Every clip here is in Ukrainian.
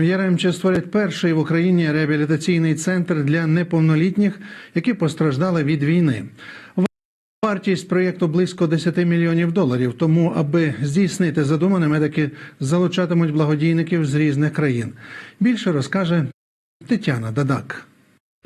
Яремче створять перший в Україні реабілітаційний центр для неповнолітніх, які постраждали від війни. Вартість проєкту близько 10 мільйонів доларів. Тому, аби здійснити задумане, медики залучатимуть благодійників з різних країн. Більше розкаже Тетяна Дадак.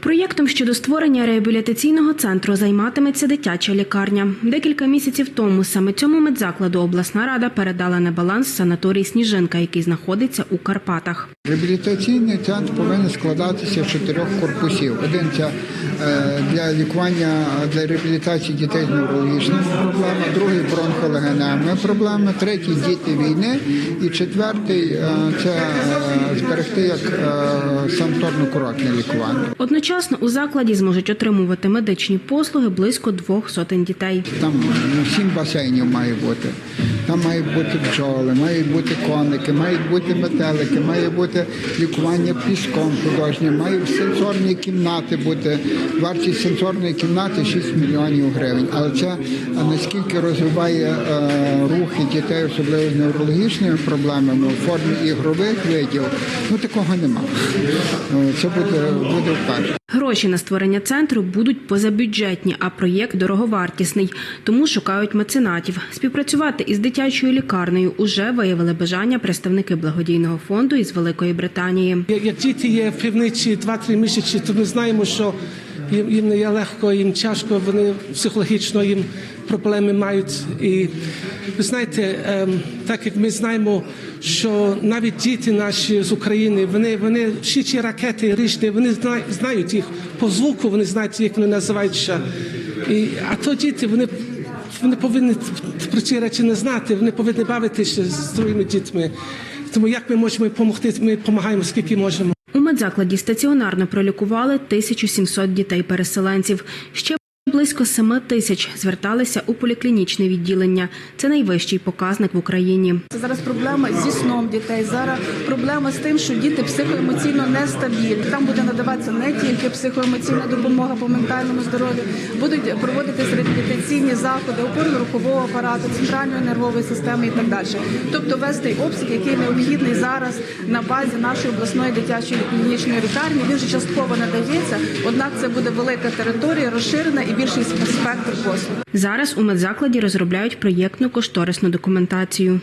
Проєктом щодо створення реабілітаційного центру займатиметься дитяча лікарня. Декілька місяців тому саме цьому медзакладу обласна рада передала на баланс санаторій Сніжинка, який знаходиться у Карпатах. Реабілітаційний центр повинен складатися з чотирьох корпусів. Один це для лікування для реабілітації дітей з неврологічними проблемами, другий бронхолегеневими проблемами, третій діти війни і четвертий е, це е, зберегти як е, санаторно-курортне лікування. Одночасно у закладі зможуть отримувати медичні послуги близько двох сотень дітей. Там ну, сім басейнів має бути. Там мають бути бджоли, мають бути коники, мають бути метелики, має бути лікування піском художнім, мають сенсорні кімнати бути. Вартість сенсорної кімнати 6 мільйонів гривень. Але це наскільки розвиває е, рухи дітей, особливо з неврологічними проблемами у формі ігрових видів, ну такого нема. Е, Це буде, буде вперше. Гроші на створення центру будуть позабюджетні, а проєкт дороговартісний, тому шукають меценатів. Співпрацювати із дитячою лікарнею уже виявили бажання представники благодійного фонду із Великої Британії. Як діти є в півниці 2-3 місяці, то ми знаємо, що їм, їм не є легко, їм тяжко, вони психологічно їм проблеми мають. І ви знаєте, ем, так як ми знаємо, що навіть діти наші з України, вони, вони всі ці ракети різні, вони знають їх по звуку, вони знають, як вони називаються. І, а то діти, вони. Вони повинні про ці речі не знати, вони повинні бавитися з другими дітьми. Тому як ми можемо допомогти, ми допомагаємо скільки можемо. У медзакладі стаціонарно пролікували 1700 дітей-переселенців. Ще близько 7 тисяч зверталися у поліклінічне відділення. Це найвищий показник в Україні. Це зараз проблема зі сном дітей. Зараз проблема з тим, що діти психоемоційно нестабільні. Там буде надаватися не тільки психоемоційна допомога по ментальному здоров'ю, будуть проводитись реабілітаційні заходи опорно-рухового апарату, центральної нервової системи і так далі. Тобто весь той обсяг, який необхідний зараз на базі нашої обласної дитячої клінічної лікарні, він вже частково надається. Однак це буде велика територія, розширена і більший спектр послуг. Зараз у медзакладі розробляють проєктну кошторисну документацію.